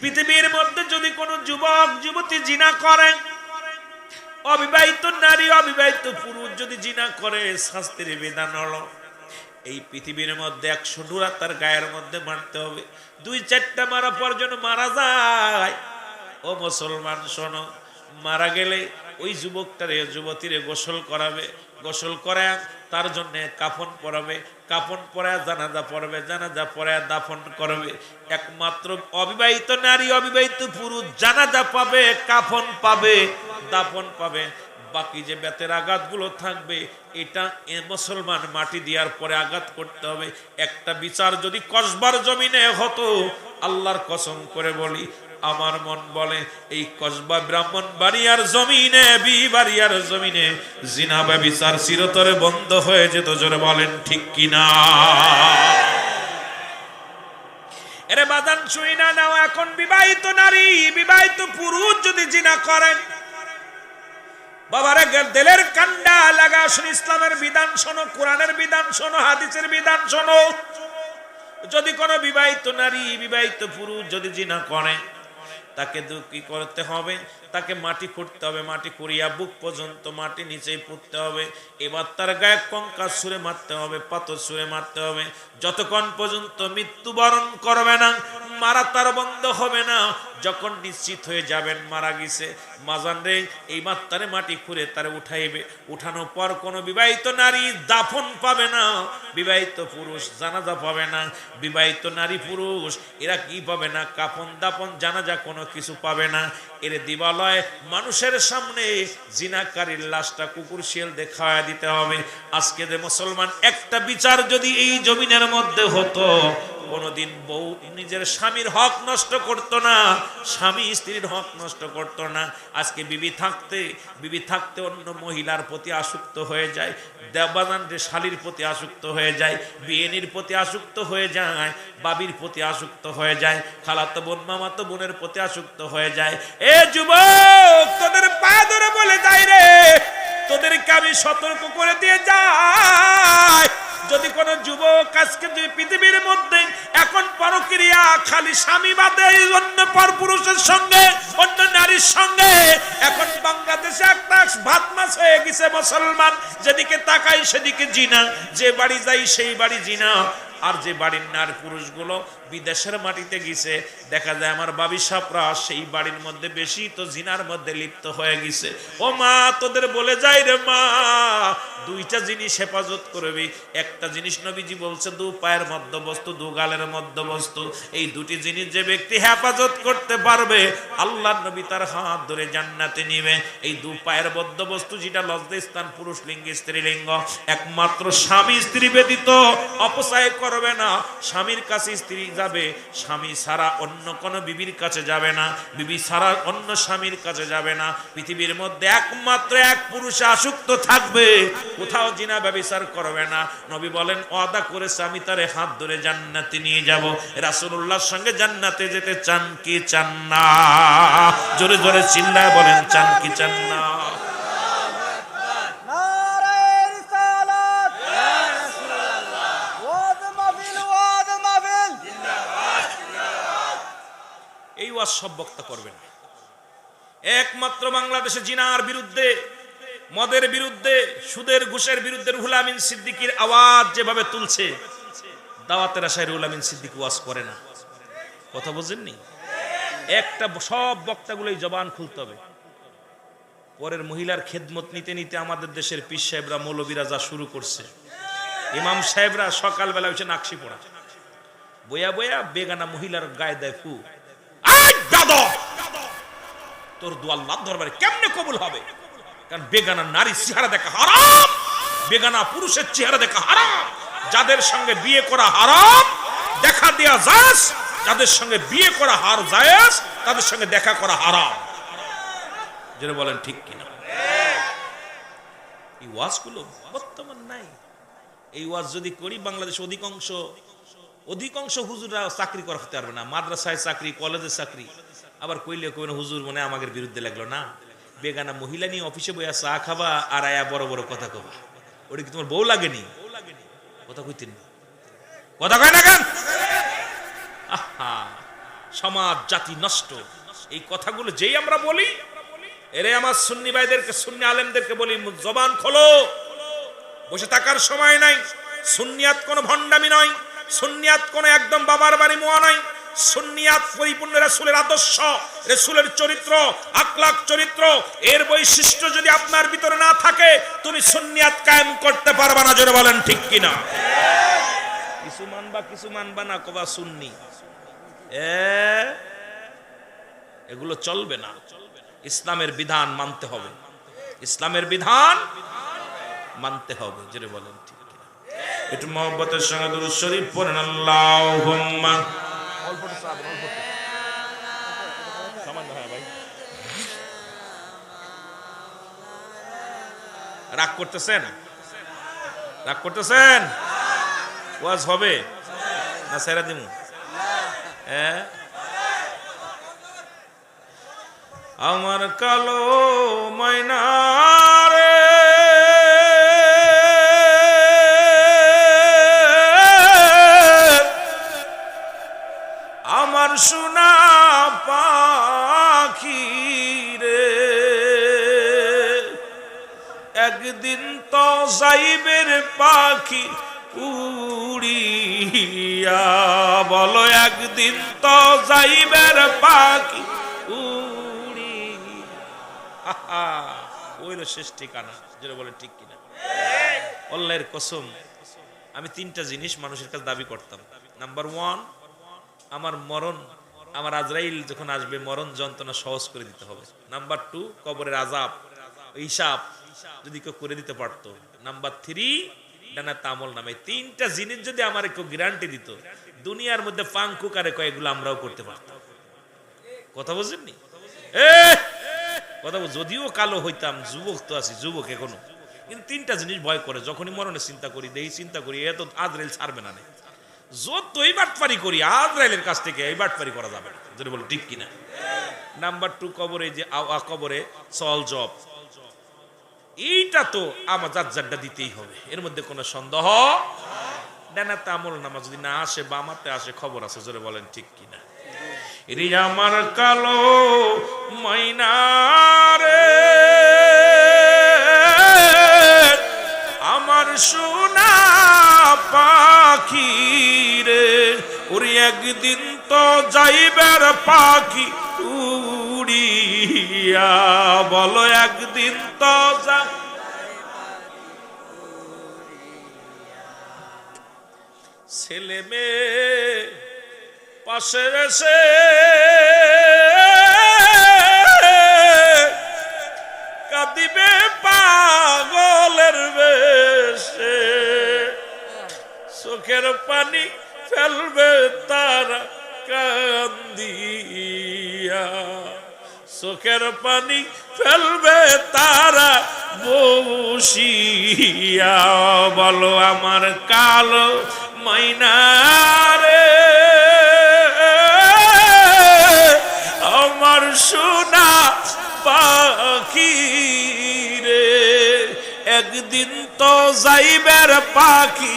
পৃথিবীর মধ্যে যদি কোনো যুবক, যুবতী জিনা করেন অবিবাহিত নারী, অবিবাহিত পুরুষ যদি জিনা করে, শাস্তির বিধান হলো। এই পৃথিবীর মধ্যে একশো ডোরা তার গায়ের মধ্যে মারতে হবে। দুই চারটা মারা পর যেন মারা যায়। ও মুসলমান শোনো, মারা গেলে ওই যুবকটারে, যুবতীরে গোসল করাবে। গোসল করে তার জন্য কাফন পরাবে, কাফন পরায়, জানাজা পড়বে জানাজা পরায়, দাফন করবে। একমাত্র অবিবাহিত নারী, অবিবাহিত পুরুষ জানাজা পাবে, কাফন পাবে, দাফন পাবে। বাকি যে বেতের আঘাতগুলো থাকবে, এটা মুসলমান মাটি দেওয়ার পরে আঘাত করতে হবে। একটা বিচার যদি কসবার জমিনে হতো, আল্লাহর কসম করে বলি আমার মন বলে, এই কসবা ব্রাহ্মণ বাড়িয়ার জমিনে বি বাড়িয়ার জমিনে জিনাবা বিচার চিরতরে বন্ধ হয়ে যেত, জোরে বলেন, ঠিক কিনা? এরে বাদান শুই না নাও, এখন বিবাহিত নারী, বিবাহিত পুরুষ যদি জিনা করেন। বাবারে দেলের কান্ডা লাগা, শুনে ইসলামের বিধান শোনো, কোরআনের বিধান শোনো, হাদিসের বিধান শোনো। যদি কোনো বিবাহিত নারী, বিবাহিত পুরুষ যদি জিনা করে তাকে কি করতে হবে? তাকে মাটি খুঁড়তে হবে। মাটি খুঁড়িয়া বুক পর্যন্ত মাটি নিচেই পুঁততে হবে। এবার তার গায়ে কঙ্কা সুরে মারতে হবে, পাথর সুরে মারতে হবে। যতক্ষণ পর্যন্ত মৃত্যুবরণ করবে না, মারা তার বন্ধ হবে না। যখন নিশ্চিত হয়ে যাবেন, মারা গেছে, মাজান রে এই মাত্রারে মাটি খুঁড়ে তারে উঠাইবে। উঠানোর পর কোনো বিবাহিত নারী দাফন পাবে না, বিবাহিত পুরুষ জানাজা পাবে না, বিবাহিত নারী পুরুষ, এরা কি পাবে না, কাফন দাফন, জানাজা কোনো কিছু পাবে না। এর দিবালয় মানুষের সামনে, জিনাকারীর লাশটা কুকুর শিয়াল দেখায় দিতে হবে। আজকে যে মুসলমান, একটা বিচার যদি এই জমিনের মধ্যে হতো কোনোদিন বউ নিজের স্বামীর হক নষ্ট করত না, স্বামী স্ত্রীর হক নষ্ট করত না। আজকে বিবি থাকতে বিবি থাকতে অন্য মহিলার প্রতি আসক্ত হয়ে যায় দেবানন্দের শালীর প্রতি আসক্ত হয়ে যায়, বিয়েনির প্রতি আসক্ত হয়ে যায়, বাবির প্রতি আসক্ত হয়ে যায়, খালাতো বোন, মামাতো বোনের প্রতি আসক্ত হয়ে যায়। এ যুবক, তোদের পা ধরে বলে যাই রে, তোদেরকে আমি সতর্ক করে দিয়ে যাই। যদি কোন যুবক আজকে যদি পৃথিবীর মধ্যে এখন পরক্রিয়া খালি স্বামী বাদে অন্য পর পুরুষের সঙ্গে, অন্য নারীর সঙ্গে, এখন বাংলাদেশে একটা ভাত মাছ হয়ে গেছে মুসলমান, যেদিকে তাকাই সেদিকে জিনা, যে বাড়ি যাই সেই বাড়ি জিনা, আর যে বাড়ির নার পুরুষগুলো বিদেশের মাটিতে গেছে, দেখা যায় আমার বাবি সাপরা সেই বাড়ির মধ্যে বেশি তো জিনার মধ্যে লিপ্ত হয়ে গেছে। ও মা, তোদের বলে যাই রে মা, দুইটা জিনিস হেফাজত করবি। একটা জিনিস নবীজি বলছে, দু পায়ের মধ্যবস্তু, দু গালের মধ্যবস্তু। এই দুটি জিনিস যে ব্যক্তি হেফাজত করতে পারবে, আল্লাহ নবী তার হাত ধরে জান্নাতে নিবে। এই দু পায়ের মধ্যবস্তু যেটা লজ্জা স্থান পুরুষ লিঙ্গ, স্ত্রীলিঙ্গ, একমাত্র স্বামী স্ত্রী ব্যতীত অপচয় করবে না। স্বামীর কাছে স্ত্রী যাবে, স্বামী ছাড়া অন্য কোনো বিবির কাছে যাবে না, বিবি ছাড়া অন্য স্বামীর কাছে যাবে না। পৃথিবীর মধ্যে একমাত্র এক পুরুষে আসক্ত থাকবে, কোথাও জিনা ব্যবচার করবে না। নবী বলেন, ওয়াদা করেছে আমি তারে হাত ধরে জান্নাতে নিয়ে যাব। রাসূলুল্লাহর সঙ্গে জান্নাতে যেতে চান কি চান না? জোরে জোরে চিল্লায় বলেন, চান কি চান না নারায়ে রিসালাত ওয়াজ মাহফিল ওয়াজ মাহফিল এই ওয়াজ সব বক্তা করবেন। একমাত্র বাংলাদেশে জিনার বিরুদ্ধে, মদের বিরুদ্ধে, সুদের, ঘুষের বিরুদ্ধে রুহুল সিদ্দিকির আওয়াজ যেভাবে তুলছে, দাওয়াতের আশায় রুহুল সিদ্দিক ওয়াজ করে না। কথা বুঝেননি? একটা সব বক্তাগুলোই জবান খুলতে হবে। পরের মহিলার খেদমত নিতে নিতে আমাদের দেশের পীর সাহেবরা, মৌলবীরা যা শুরু করছে। ইমাম সাহেবরা সকালবেলা হচ্ছে নাকশি পড়া। বয়া বয়া বেগানা মহিলার গায়ে দেয় ফু। তোর দরবারে কেমনে কবুল হবে? কারণ বেগানা চেহারা দেখা হারাম, বেগানা পুরুষের চেহারা দেখা হারাম। যাদের সঙ্গে বিয়ে করা হারাম, দেখা যাস যাদের সঙ্গে বিয়ে করা হার যায়স তাদের সঙ্গে দেখা করা হারাম। যেটা বলেন ঠিক কিনা? এই ওয়াজগুলো বর্তমান নাই। এই ওয়াজ যদি করি বাংলাদেশ অধিকাংশ অধিকাংশ হুজুররা চাকরি করতে পারবে না। মাদ্রাসায় চাকরি, কলেজে চাকরি। আবার কইলে কইন হুজুর মনে আমাদের বিরুদ্ধে লাগল। না। বেগানা মহিলা নিয়ে অফিসে বইয়া চা খাবা আর আয়া বড় বড় কথা কবা। ওটা কি তোমার বউ লাগেনি? কথা কইতেন কথা কয় না কেন? সমাজ, জাতি নষ্ট। এই কথাগুলো যেই আমরা বলি, এরে আমার সুন্নি ভাইদেরকে, সুন্নি আলেমদেরকে বলি জবান খোলো। বসে থাকার সময় নাই। সুন্নিয়াত কোনো ভণ্ডামি নয়। সুন্নিয়াত কোন একদম বাবার বাড়ি মোয়া নয় সুন্নিয়াত পরিপূর্ণ রাসূলের আদর্শ, রাসূলের চরিত্র আকলাক চরিত্র, এর বৈশিষ্ট্য যদি আপনার ভিতরে না থাকে, তুমি সুন্নিয়াত কায়েম করতে পারবা না, জোরে বলেন ঠিক কিনা? কিছু মানবা কিছু মানবা না, কবা সুন্নি। এগুলো চলবে না। ইসলামের বিধান মানতে হবে। ইসলামের বিধান মানতে হবে যেটা বলেন ঠিক। একটু মোহব্বতের সঙ্গে দুরূদ শরীফ পড়েন। রাগ করতেছেন? রাগ করতেছেন? ওয়াজ হবে? না সেরা দিমু? হ্যাঁ? আমার কালো ময়নারে সোনা পাখি রে। একদিন তো যাইবের পাখি উড়িয়া, বলো একদিন তো যাইবের পাখি উড়ি ওইল শেষ ঠিকানা, যেটা বলে ঠিক কিনা। অল্লাহের কসম, আমি তিনটা জিনিস মানুষের কাছে দাবি করতাম। নাম্বার ওয়ান আমার মরণ, আমার আজরাইল যখন আসবে, মরণ যন্ত্রণা সহজ করে দিতে হবে। নাম্বার টু কবরের আজাব হিসাব যদি কেউ করে দিতে পারতো। নাম্বার থ্রি ডানা তামল নামে। তিনটা জিনিস যদি আমার কেউ গ্যারান্টি দিত, দুনিয়ার মধ্যে পাঙ্কু কারে কয়েকগুলো আমরাও করতে পারতাম। কথা বুঝেননি কথা যদিও কালো হইতাম, যুবক তো আছি, যুবক এখনও। কিন্তু তিনটা জিনিস ভয় করে, যখনই মরণে চিন্তা করি, দেই চিন্তা করি এত তো আজরাইল ছাড়বে না নে। যতই বাটপারি করি কাছ থেকে করা যাবে যদি ঠিক কিনা। নাম্বার টু কবরে যে, আ- আ কবরে সল জব এইটা তো আমার দিতেই হবে। এর মধ্যে কোনো সন্দেহ? ডানাতে আমল নামা যদি না আসে বা আসে, খবর আছে, জোরে বলেন ঠিক কিনা। রে আমার কালো ময়নারে আমার সোনা পাখি রে ওরে একদিন তো যাইবার পাখি উড়িয়া, বলো একদিন তো যা ছেলে মেয়ে পাশে এসে কাঁদিবে পাগলের বেশে। চোখের পানি ফেলবে তারা কান্দিয়া। চোখের পানি ফেলবে তারা বসিয়া। বলো আমার কালো মাইনারে, আমার সোনা পাখি রে। একদিন তো যাইবার পাখি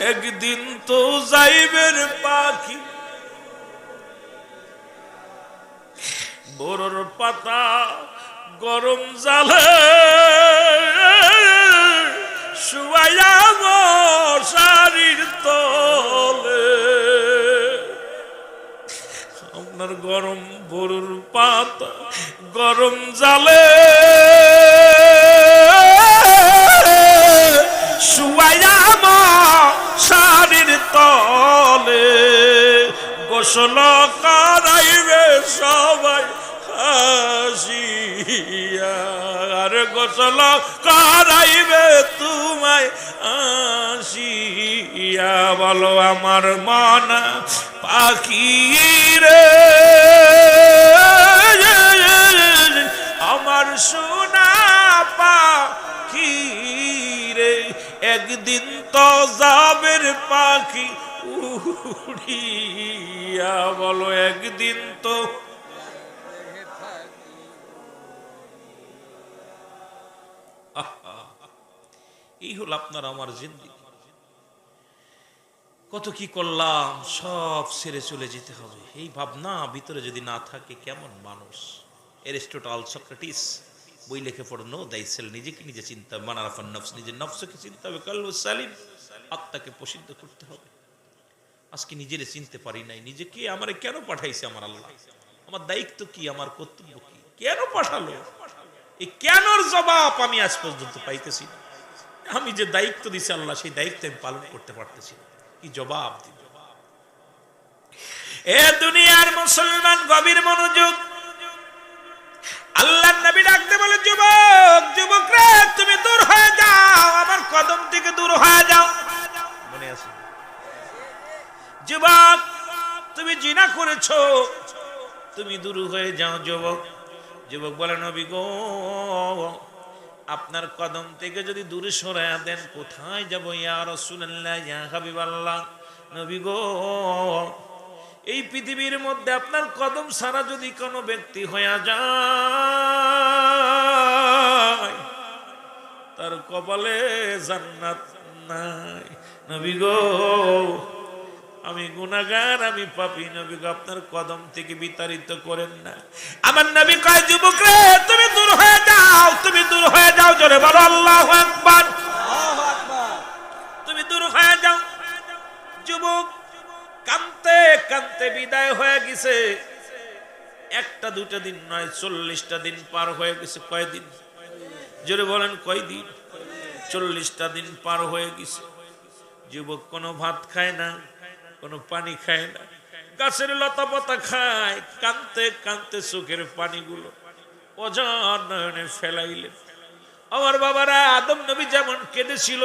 একদিন তো যাইবের পাখি। বড়র পাতা গরম জালে শুয়াইয়া শাড়ির তলে। আপনার গরম বড়ুর পাতা গরম জালে গোসল করাইবে সবাই হাসিয়া। আর গোসল করাইবে তোমায় আসিয়া বলো আমার মন পাখি রে। আমার সোনা পাখি রে। একদিন তো যাবের পাখি উড়িয়া বলো, একদিন তো এই হলো আপনার আমার জিন্দিগি। কত কি করলাম, সব ছেড়ে চলে যেতে হবে। এই ভাবনা ভিতরে যদি না থাকে, কেমন মানুষ? এরিস্টোটাল, সক্রেটিস, বই লেখে পড়ো নো দাইসেল নিজেকে নিজে চিন্তা হবে মানারাফান নফস নিজের নফসকে চিন্তা হবে কাল্লু সালিম, আত্মাকে প্রসিদ্ধ করতে হবে। আজকে নিজেরে চিনতে পারি নাই। নিজেকে আমারে কেন পাঠাইছে আমার আল্লাহ? আমার দায়িত্ব কি? আমার কর্তব্য কি? কেন পাঠালো? এই কেনর জবাব আমি আজ পর্যন্ত পাইতেছি আমি যে দায়িত্ব দিছি আল্লাহ, সেই দায়িত্ব আমি পালন করতে পারতেছি কি জবাব দিব? এ দুনিয়ার মুসলমান গভীর মনোযোগ। আল্লাহ নবী ডাকতে বলে, যুবক, যুবকরা, তুমি দূর হয়ে যাও। আমার কদম থেকে দূর হয়ে যাও। যুবক, তুমি জিনা করেছ। তুমি দূর হয়ে যাও, যুবক। যুবক বলে, নবী গো, আপনার কদম থেকে যদি দূরে সরাইয়া দেন, কোথায় যাব? ইয়া হাবিবাল্লাহ। নবী গো, এই পৃথিবীর মধ্যে আপনার কদম সারা যদি কোনো ব্যক্তি হইয়া যায়, তার কপালে জান্নাত নাই। নবী গো আমি গুনাগার আমি পাপি নবী আপনার কদম থেকে বিতাড়িত করেন না। আমার নবী কয় যুবক রে তুমি দূর হয়ে যাও তুমি দূর হয়ে যাও জোরে বলো আল্লাহ আকবার। আকবার। তুমি দূর হয়ে যাও। যুবক কানতে কানতে বিদায় হয়ে গেছে। একটা দুটা দিন নয় চল্লিশটা দিন পার হয়ে গেছে কয়দিন? জোরে বলেন কয়দিন? চল্লিশটা দিন পার হয়ে গেছে। যুবক কোনো ভাত খায় না। কোনো পানি খায় না। গাছের লতা পাতা খায় কানতে কানতে চোখের পানিগুলো অজান নয়নে ফেলাইলেন। আমার বাবারা, আদম নবী যেমন কেঁদেছিল,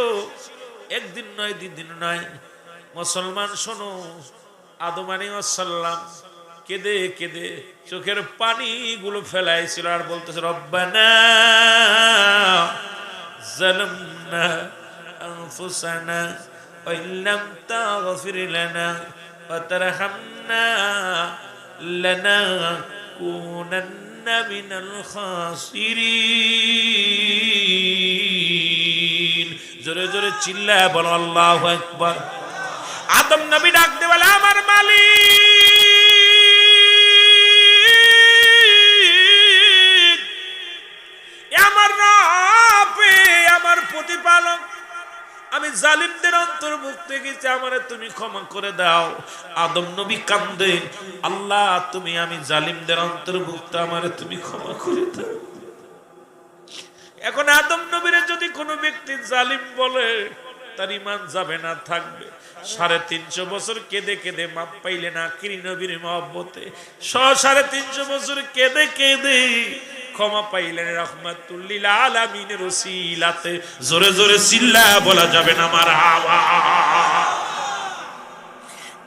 একদিন নয় দিন নয়। মুসলমান, শোনো, আদম আলী সাল্লাম কেঁদে কেঁদে চোখের পানিগুলো ফেলাইছিল আর বলতেছে, রব্বানা জালামনা আনফুসানা وإن لم تغفر لنا وترحمنا لنكونن من الخاسرين জোরে জোরে চিল্লা বলো আল্লাহু আকবার আদম নবী ডাকতে বলে তুমি ক্ষমা করে দাও। আদম নবী কান্দে, আল্লাহ, তুমি আমি জালিমদের অন্তর্ভুক্ত, আমারে তুমি ক্ষমা করে দাও। এখন আদম নবীরে যদি কোনো ব্যক্তি জালিম বলে, তার ইমান যাবে না, থাকবে। সাড়ে তিনশো বছর কেঁদে কেঁদে মাপ পাইলে না কিরি নবীর মহব্বতে। স সাড়ে তিনশো বছর কেঁদে কেঁদে ক্ষমা পাইলেন রহমাতুল্লিল আলামিনের ওসিলাতে। জোরে জোরে চিল্লা, বলা যাবে না আমার ওরে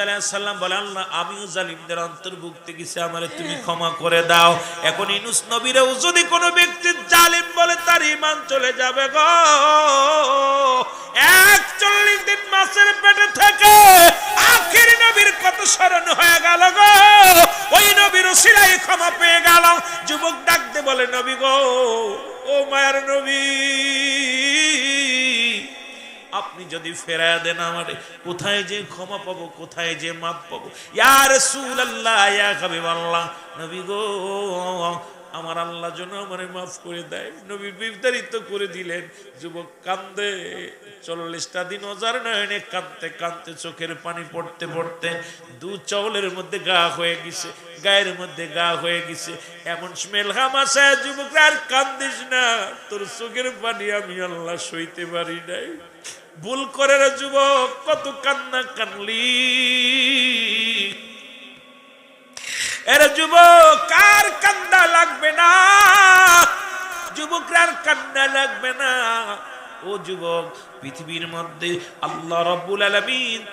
ইউনুস বলে আল্লাহ আমিও জালিমদের অন্তর্ভুক্ত গেছি, আমারে তুমি ক্ষমা করে দাও। এখন ইউনুস নবীরেও যদি কোনো ব্যক্তি জালিম বলে, তার ঈমান চলে যাবে গো। একচল্লিশ দিন মাসের পেটে থেকে আখির নবীর কত স্মরণ হয়ে গেল গো। ওই নবীর সিলাই ক্ষমা পেয়ে গেল। যুবক ডাকতে বলে, নবী গো, ও মায়ের নবী আপনি যদি ফেরায় দেন আমারে, কোথায় যে ক্ষমা পাবো, কোথায় যে মাপ পাবো? ইয়া রাসূলুল্লাহ, ইয়া হাবিবাল্লাহ। নবী গো, আমার আল্লাহ যেন আমারে মাফ করে দেয়। নবী বিস্তারিত করে দিলেন, যুবক কান্দে, চল্লিশটা দিন ওজার নয়নে কাঁদতে কাঁদতে চোখের পানি পড়তে পড়তে দু চৌলের মধ্যে গা হয়ে গেছে, গায়ের মধ্যে গা হয়ে গেছে। এমন স্মেল হামাশায় যুবক আর কান্দিস না। তোর চোখের পানি আমি আল্লাহ সইতে পারি নাই। ভুল করে রে যুবক, কত কান্না কানলি এর যুবক, কার কান্না লাগবে না? যুবকরার কান্না লাগবে না। ও যুবক, পৃথিবীর মধ্যে আল্লাহ রব্বুল আলামিন